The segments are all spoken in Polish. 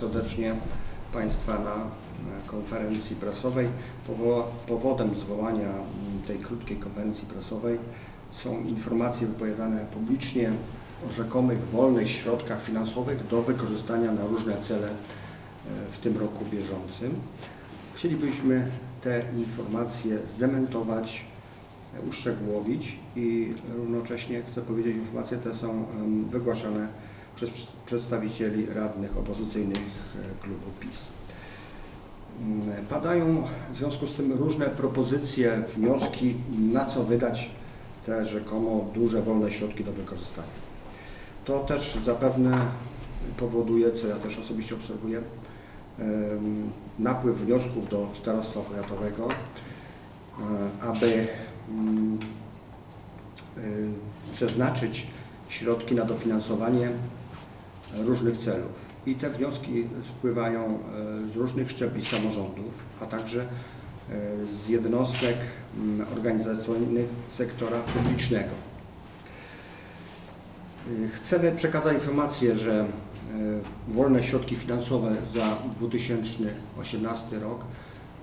serdecznie Państwa na konferencji prasowej. Powo- Powodem zwołania mm, tej krótkiej konferencji prasowej są informacje wypowiadane publicznie o rzekomych wolnych środkach finansowych do wykorzystania na różne cele e, w tym roku bieżącym. Chcielibyśmy te informacje zdementować, uszczegółowić i równocześnie chcę powiedzieć, informacje te są wygłaszane przez przedstawicieli radnych opozycyjnych e, klubu PiS. Mm, Padają w związku z tym różne propozycje, wnioski, na co wydać te rzekomo duże wolne środki do wykorzystania. To też zapewne powoduje, co ja też osobiście obserwuję, napływ wniosków do starostwa powiatowego, e, aby mm, y, przeznaczyć środki na dofinansowanie różnych celów. I te wnioski spływają e, z różnych szczebli samorządów, a także e, z jednostek mm, organizacyjnych sektora publicznego. Y, Chcemy przekazać informację, że e, wolne środki finansowe za 2018 rok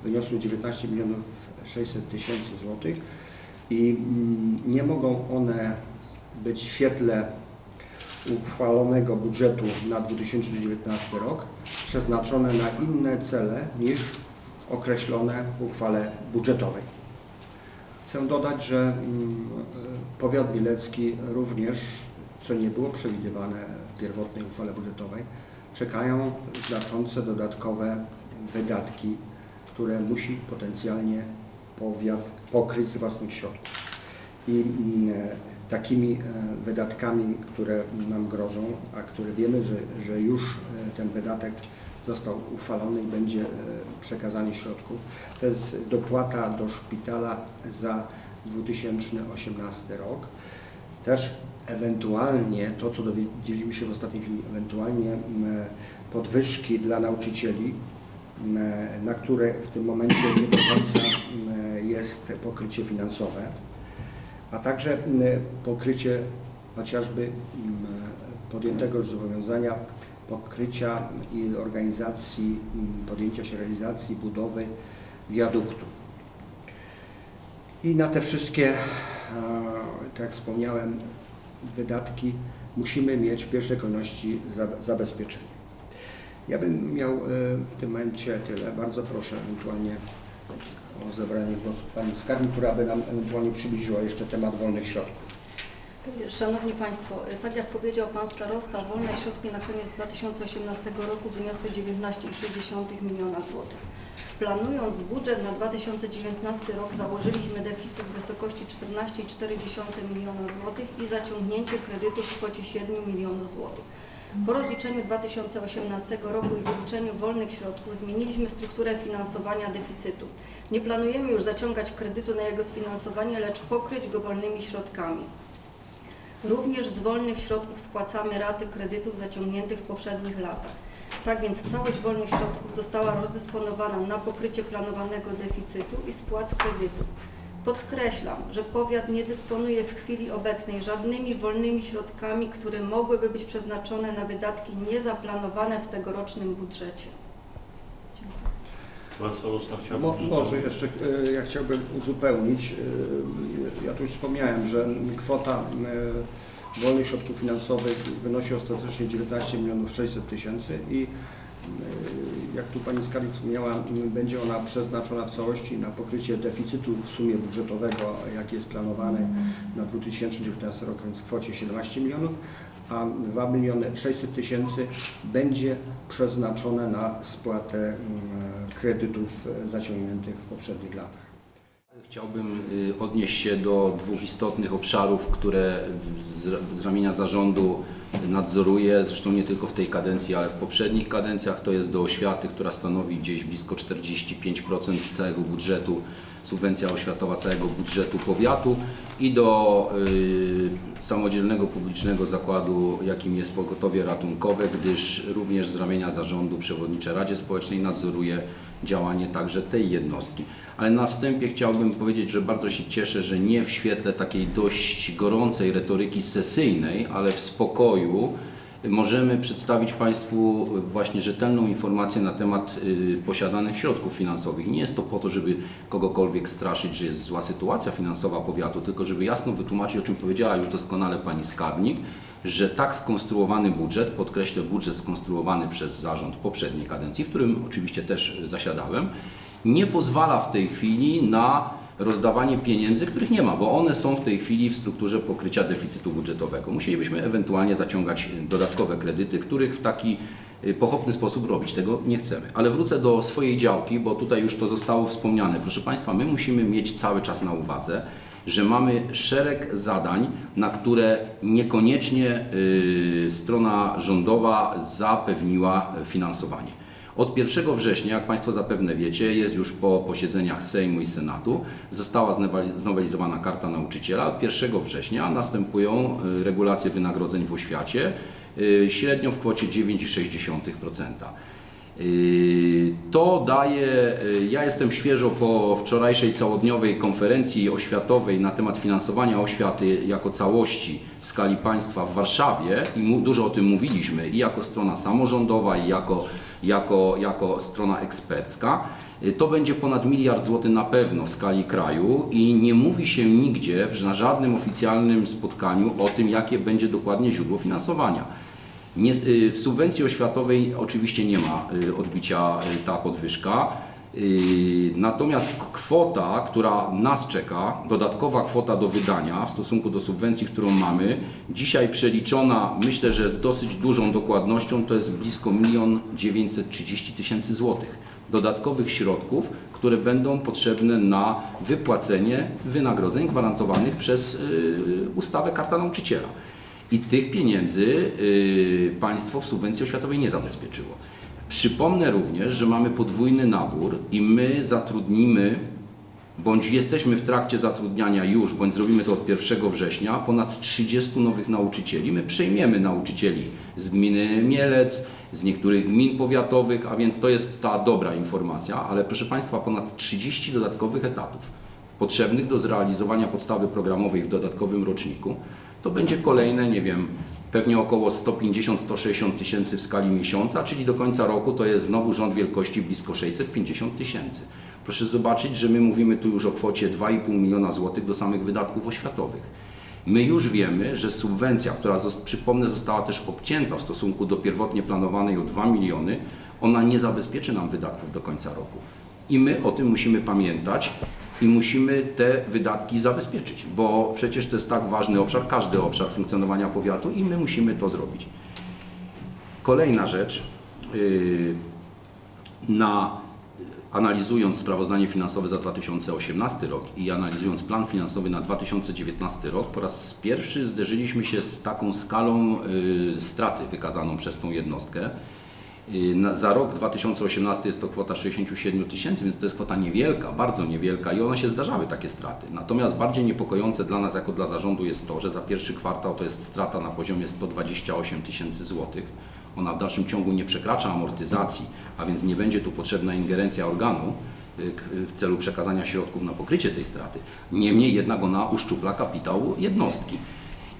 wyniosły 19 milionów 600 tysięcy złotych i mm, nie mogą one być w świetle uchwalonego budżetu na 2019 rok przeznaczone na inne cele niż określone w uchwale budżetowej. Chcę dodać, że mm, powiat bielecki również, co nie było przewidywane w pierwotnej uchwale budżetowej, czekają znaczące dodatkowe wydatki, które musi potencjalnie powiat pokryć z własnych środków. I mm, takimi e, wydatkami, które nam grożą, a które wiemy, że, że już e, ten wydatek został uchwalony i będzie e, przekazanie środków, to jest dopłata do szpitala za 2018 rok. Też ewentualnie, to co dowiedzieliśmy się w ostatniej chwili, ewentualnie podwyżki dla nauczycieli, na które w tym momencie nie do końca jest pokrycie finansowe a także m, pokrycie chociażby m, podjętego już zobowiązania pokrycia i organizacji, m, podjęcia się realizacji budowy wiaduktu. I na te wszystkie, tak jak wspomniałem, wydatki musimy mieć w pierwszej kolejności za- zabezpieczenie. Ja bym miał e, w tym momencie tyle. Bardzo proszę ewentualnie o zabranie głosu Pani Skarbnik, która by nam ewentualnie przybliżyła jeszcze temat wolnych środków. Szanowni Państwo, tak jak powiedział Pan Starosta, wolne środki na koniec 2018 roku wyniosły 19,6 miliona złotych. Planując budżet na 2019 rok założyliśmy deficyt w wysokości 14,4 miliona złotych i zaciągnięcie kredytu w kwocie 7 milionów złotych. Po rozliczeniu 2018 roku i wyliczeniu wolnych środków zmieniliśmy strukturę finansowania deficytu. Nie planujemy już zaciągać kredytu na jego sfinansowanie, lecz pokryć go wolnymi środkami. Również z wolnych środków spłacamy raty kredytów zaciągniętych w poprzednich latach. Tak więc całość wolnych środków została rozdysponowana na pokrycie planowanego deficytu i spłat kredytu. Podkreślam, że powiat nie dysponuje w chwili obecnej żadnymi wolnymi środkami, które mogłyby być przeznaczone na wydatki niezaplanowane w tegorocznym budżecie. Mo, może jeszcze e, ja chciałbym uzupełnić. e, Ja tu już wspomniałem, że kwota e, wolnych środków finansowych wynosi ostatecznie 19 milionów 600 tysięcy i jak tu Pani Skarbnik wspomniała, będzie ona przeznaczona w całości na pokrycie deficytu w sumie budżetowego, jaki jest planowany na 2019 rok, więc w kwocie 17 milionów, a 2 miliony 600 tysięcy będzie przeznaczone na spłatę kredytów e, zaciągniętych w poprzednich latach. Chciałbym y, odnieść się do dwóch istotnych obszarów, które z ramienia zarządu nadzoruję, zresztą nie tylko w tej kadencji, ale w poprzednich kadencjach. To jest do oświaty, która stanowi gdzieś blisko 45% całego budżetu, subwencja oświatowa całego budżetu powiatu i do y, samodzielnego publicznego zakładu, jakim jest pogotowie ratunkowe, gdyż również z ramienia zarządu przewodniczę Radzie Społecznej nadzoruje działanie także tej jednostki. Ale na wstępie chciałbym powiedzieć, że bardzo się cieszę, że nie w świetle takiej dość gorącej retoryki sesyjnej, ale w spokoju możemy przedstawić Państwu właśnie rzetelną informację na temat y, posiadanych środków finansowych. Nie jest to po to, żeby kogokolwiek straszyć, że jest zła sytuacja finansowa powiatu, tylko żeby jasno wytłumaczyć, o czym powiedziała już doskonale Pani Skarbnik, że tak skonstruowany budżet, podkreślę budżet skonstruowany przez zarząd poprzedniej kadencji, w którym oczywiście też zasiadałem, nie pozwala w tej chwili na rozdawanie pieniędzy, których nie ma, bo one są w tej chwili w strukturze pokrycia deficytu budżetowego. Musielibyśmy ewentualnie zaciągać dodatkowe kredyty, których w taki y, pochopny sposób robić. Tego nie chcemy. Ale wrócę do swojej działki, bo tutaj już to zostało wspomniane. Proszę Państwa, my musimy mieć cały czas na uwadze, że mamy szereg zadań, na które niekoniecznie y, strona rządowa zapewniła finansowanie. Od 1 września, jak Państwo zapewne wiecie, jest już po posiedzeniach Sejmu i Senatu, została znowelizowana Karta Nauczyciela. Od 1 września następują y, regulacje wynagrodzeń w oświacie, y, średnio w kwocie 9,6%. Yy, To daje, yy, ja jestem świeżo po wczorajszej całodniowej konferencji oświatowej na temat finansowania oświaty jako całości w skali państwa w Warszawie i dużo o tym mówiliśmy i jako strona samorządowa i jako, jako, jako strona ekspercka. Yy, To będzie ponad miliard złotych na pewno w skali kraju i nie mówi się nigdzie, na żadnym oficjalnym spotkaniu o tym, jakie będzie dokładnie źródło finansowania. Nie, y, w subwencji oświatowej oczywiście nie ma y, odbicia y, ta podwyżka. Natomiast kwota, która nas czeka, dodatkowa kwota do wydania w stosunku do subwencji, którą mamy, dzisiaj przeliczona, myślę, że z dosyć dużą dokładnością, to jest blisko 1 930 tysięcy złotych dodatkowych środków, które będą potrzebne na wypłacenie wynagrodzeń gwarantowanych przez ustawę Karta Nauczyciela. I tych pieniędzy y, państwo w subwencji oświatowej nie zabezpieczyło. Przypomnę również, że mamy podwójny nabór i my zatrudnimy, bądź jesteśmy w trakcie zatrudniania już, bądź zrobimy to od 1 września, ponad 30 nowych nauczycieli. My przejmiemy nauczycieli z gminy Mielec, z niektórych gmin powiatowych, a więc to jest ta dobra informacja, ale proszę Państwa, ponad 30 dodatkowych etatów potrzebnych do zrealizowania podstawy programowej w dodatkowym roczniku, to będzie kolejne, nie wiem, pewnie około 150-160 tysięcy w skali miesiąca, czyli do końca roku to jest znowu rząd wielkości blisko 650 tysięcy. Proszę zobaczyć, że my mówimy tu już o kwocie 2,5 miliona złotych do samych wydatków oświatowych. My już wiemy, że subwencja, która przypomnę została też obcięta w stosunku do pierwotnie planowanej o 2 miliony, ona nie zabezpieczy nam wydatków do końca roku. I my o tym musimy pamiętać i musimy te wydatki zabezpieczyć, bo przecież to jest tak ważny obszar, każdy obszar funkcjonowania powiatu i my musimy to zrobić. Kolejna rzecz, yy, na, analizując sprawozdanie finansowe za 2018 rok i analizując plan finansowy na 2019 rok, po raz pierwszy zderzyliśmy się z taką skalą yy, straty wykazaną przez tą jednostkę. Na, za rok 2018 jest to kwota 67 tysięcy, więc to jest kwota niewielka, bardzo niewielka i one się zdarzały takie straty. Natomiast bardziej niepokojące dla nas jako dla zarządu jest to, że za pierwszy kwartał to jest strata na poziomie 128 tysięcy złotych. Ona w dalszym ciągu nie przekracza amortyzacji, a więc nie będzie tu potrzebna ingerencja organu y, k- w celu przekazania środków na pokrycie tej straty. Niemniej jednak ona uszczupla kapitał jednostki.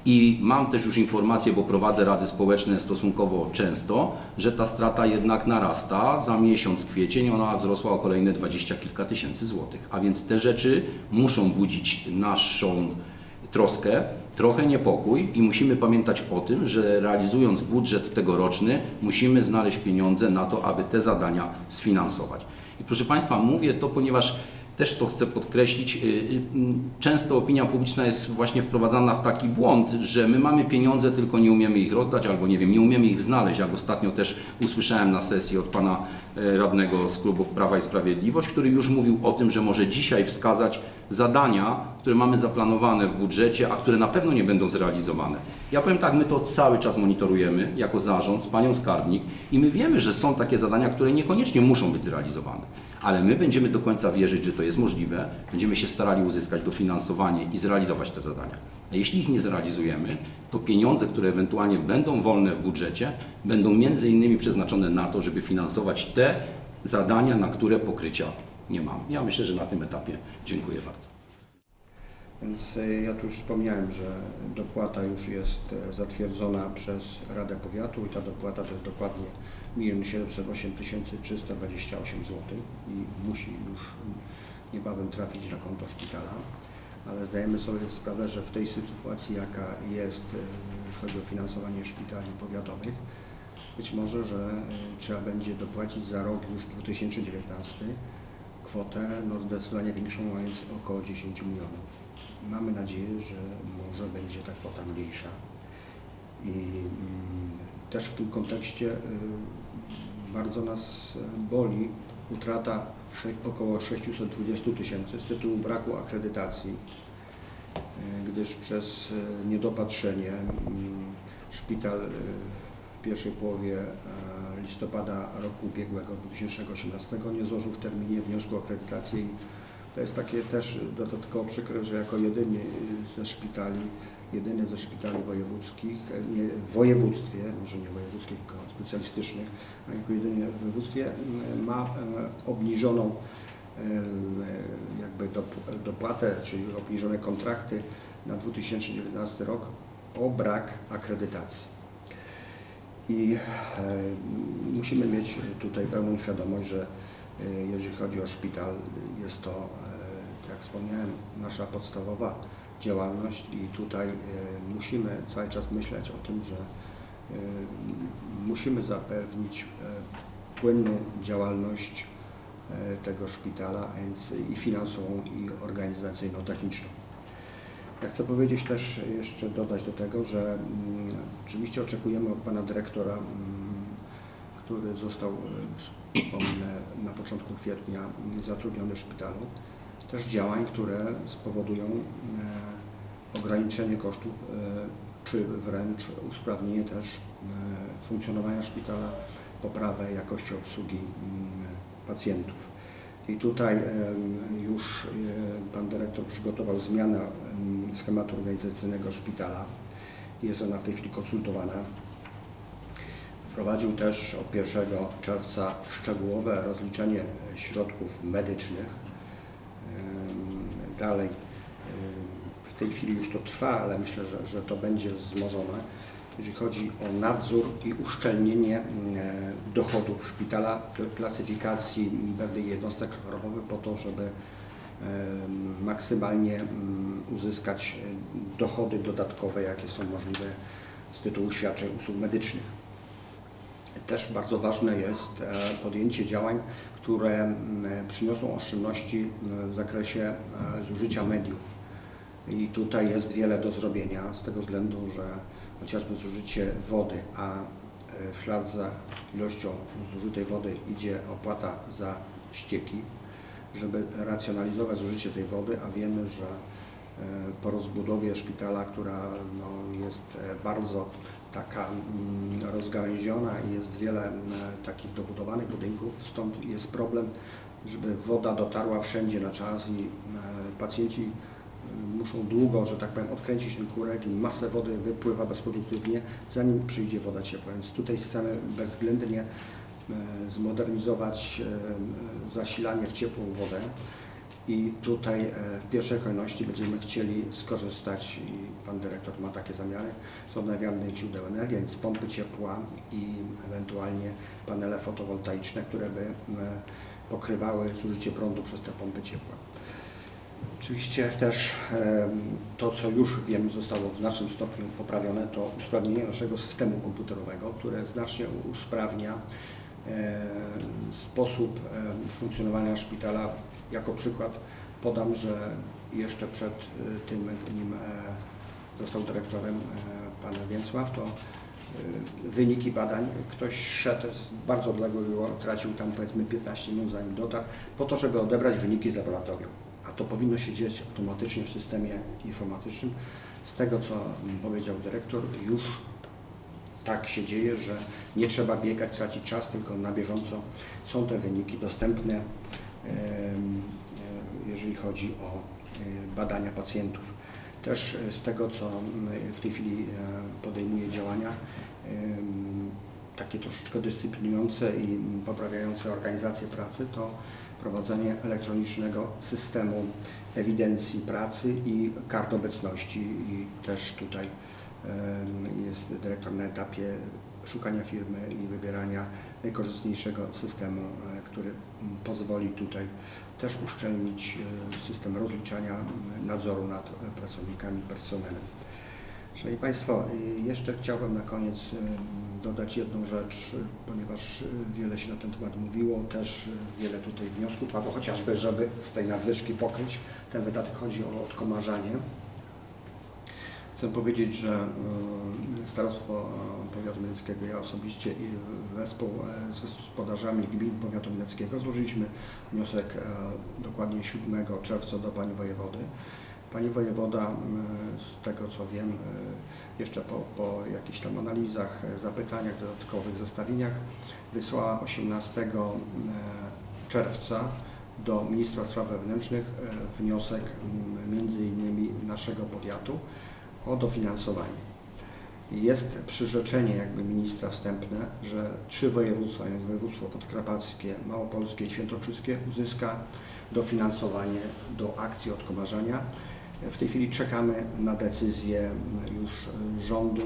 I mam też już informację, bo prowadzę rady społeczne stosunkowo często, że ta strata jednak narasta. Za miesiąc kwiecień ona wzrosła o kolejne dwadzieścia kilka tysięcy złotych. A więc te rzeczy muszą budzić naszą troskę, trochę niepokój i musimy pamiętać o tym, że realizując budżet tegoroczny, musimy znaleźć pieniądze na to, aby te zadania sfinansować. I proszę Państwa, mówię to, ponieważ też to chcę podkreślić, y, y, m, często opinia publiczna jest właśnie wprowadzana w taki błąd, że my mamy pieniądze, tylko nie umiemy ich rozdać, albo nie wiem, nie umiemy ich znaleźć, jak ostatnio też usłyszałem na sesji od pana e, radnego z klubu Prawa i Sprawiedliwość, który już mówił o tym, że może dzisiaj wskazać zadania, które mamy zaplanowane w budżecie, a które na pewno nie będą zrealizowane. Ja powiem tak, my to cały czas monitorujemy jako zarząd z panią skarbnik i my wiemy, że są takie zadania, które niekoniecznie muszą być zrealizowane. Ale my będziemy do końca wierzyć, że to jest możliwe, będziemy się starali uzyskać dofinansowanie i zrealizować te zadania. A jeśli ich nie zrealizujemy, to pieniądze, które ewentualnie będą wolne w budżecie, będą między innymi przeznaczone na to, żeby finansować te zadania, na które pokrycia nie mamy. Ja myślę, że na tym etapie dziękuję bardzo. Więc e, ja tu już wspomniałem, że dopłata już jest e, zatwierdzona przez Radę Powiatu i ta dopłata to jest dokładnie 1 708 328 zł i musi już niebawem trafić na konto szpitala. Ale zdajemy sobie sprawę, że w tej sytuacji, jaka jest, e, jeśli chodzi o finansowanie szpitali powiatowych, być może, że trzeba będzie dopłacić za rok już 2019 kwotę no, zdecydowanie większą, a więc około 10 milionów. Mamy nadzieję, że może będzie ta kwota mniejsza. I mm, też w tym kontekście y, bardzo nas boli utrata około 620 tysięcy z tytułu braku akredytacji, y, gdyż przez y, niedopatrzenie mm, szpital w pierwszej połowie e, listopada roku ubiegłego 2018 nie złożył w terminie wniosku o akredytację i to jest takie też dodatkowo przykre, że jako jedyny ze szpitali, jedyny ze szpitali wojewódzkich, e, nie, w województwie, może nie wojewódzkich, tylko specjalistycznych, a jako jedyny w województwie m, ma e, obniżoną e, jakby dop- dopłatę, czyli obniżone kontrakty na 2019 rok o brak akredytacji. I e, musimy mieć tutaj pełną świadomość, że e, jeżeli chodzi o szpital, jest to, e, jak wspomniałem, nasza podstawowa działalność i tutaj musimy cały czas myśleć o tym, że musimy zapewnić płynną działalność tego szpitala, i finansową, i organizacyjno-techniczną. Ja chcę powiedzieć też, jeszcze dodać do tego, że mm, oczywiście oczekujemy od Pana Dyrektora, mm, który został, e, na początku kwietnia mm, zatrudniony w szpitalu, też działań, które spowodują e, ograniczenie kosztów, e, czy wręcz usprawnienie też funkcjonowania szpitala, poprawę jakości obsługi pacjentów. I tutaj już e, Pan Dyrektor przygotował zmianę em, schematu organizacyjnego szpitala. Jest ona w tej chwili konsultowana. Wprowadził też od 1 czerwca szczegółowe rozliczenie środków medycznych. Dalej, w tej chwili już to trwa, ale myślę, że, że to będzie wzmożone jeżeli chodzi o nadzór i uszczelnienie e, dochodów szpitala w klasyfikacji pewnych jednostek chorobowych po to, żeby e, maksymalnie mm, uzyskać e, dochody dodatkowe, jakie są możliwe z tytułu świadczeń usług medycznych. Też bardzo ważne jest podjęcie działań, które mm, przyniosą oszczędności w zakresie zużycia mediów. I tutaj jest wiele do zrobienia z tego względu, że chociażby zużycie wody, a e, w ślad za ilością zużytej wody idzie opłata za ścieki, żeby racjonalizować zużycie tej wody, a wiemy, że e, po rozbudowie szpitala, która no, jest e, bardzo taka mm, rozgałęziona i jest wiele takich dobudowanych budynków, stąd jest problem, żeby woda dotarła wszędzie na czas i pacjenci muszą długo, że tak powiem, odkręcić ten kurek i masę wody wypływa bezproduktywnie, zanim przyjdzie woda ciepła. Więc tutaj chcemy bezwzględnie e, zmodernizować e, zasilanie w ciepłą wodę. I tutaj e, w pierwszej kolejności będziemy chcieli skorzystać, i Pan Dyrektor ma takie zamiary, z odnawialnych źródeł energii, więc pompy ciepła i ewentualnie panele fotowoltaiczne, które by e, pokrywały zużycie prądu przez te pompy ciepła. Oczywiście też to, co już wiem, zostało w znacznym stopniu poprawione, to usprawnienie naszego systemu komputerowego, które znacznie usprawnia sposób funkcjonowania szpitala. Jako przykład podam, że jeszcze przed e, tym, nim e, został dyrektorem e, pan Więcław, to wyniki badań, ktoś szedł z bardzo odległego, tracił tam powiedzmy 15 minut zanim dotarł, po to, żeby odebrać wyniki z laboratorium. A to powinno się dziać automatycznie w systemie informatycznym. Z tego, co powiedział dyrektor, już tak się dzieje, że nie trzeba biegać, tracić czas, tylko na bieżąco są te wyniki dostępne, e, jeżeli chodzi o e, badania pacjentów. Też e, z tego, co w tej chwili podejmuje działania, takie troszeczkę dyscyplinujące i poprawiające organizację pracy, to prowadzenie elektronicznego systemu ewidencji pracy i kart obecności. I też tutaj jest dyrektor na etapie szukania firmy i wybierania najkorzystniejszego systemu, e, który pozwoli tutaj też uszczelnić e, system rozliczania nadzoru nad e, pracownikami, personelem. Szanowni Państwo, y, jeszcze chciałbym na koniec y, dodać jedną rzecz, y, ponieważ wiele się na ten temat mówiło, też wiele tutaj wniosków padło, chociażby, żeby z tej nadwyżki pokryć ten wydatek. Chodzi o odkomarzanie. Chcę powiedzieć, że Starostwo Powiatu Mieleckiego, ja osobiście i wespół e, z gospodarzami gmin Powiatu Mieleckiego złożyliśmy wniosek e, dokładnie 7 czerwca do Pani Wojewody. Pani wojewoda, z tego co wiem, e, jeszcze po, po jakichś tam analizach, e, zapytaniach, dodatkowych zestawieniach, wysłała 18 m, czerwca do ministra spraw wewnętrznych e, wniosek między innymi naszego powiatu o dofinansowanie. Jest przyrzeczenie jakby ministra wstępne, że trzy województwa, więc województwo podkarpackie, małopolskie i świętokrzyskie uzyska dofinansowanie do akcji odkomarzania. W tej chwili czekamy na decyzję już rządu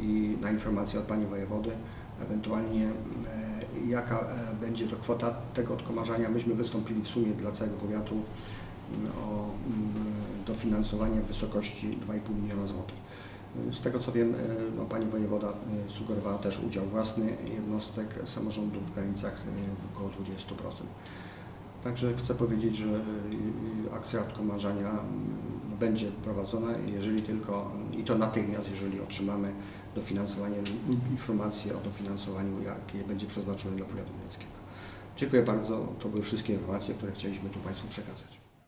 i na informację od Pani Wojewody, ewentualnie e, jaka e, będzie to kwota tego odkomarzania. Myśmy wystąpili w sumie dla całego powiatu m, o m, dofinansowanie w wysokości 2,5 miliona złotych. Z tego co wiem, e, no, Pani Wojewoda sugerowała też udział własny jednostek samorządu w granicach około 20%. Także chcę powiedzieć, że akcja odkomarzania mm, będzie prowadzona, jeżeli tylko, i to natychmiast, jeżeli otrzymamy dofinansowanie, informacje o dofinansowaniu, jakie będzie przeznaczone dla powiatu mieleckiego. Dziękuję bardzo. To były wszystkie informacje, które chcieliśmy tu Państwu przekazać.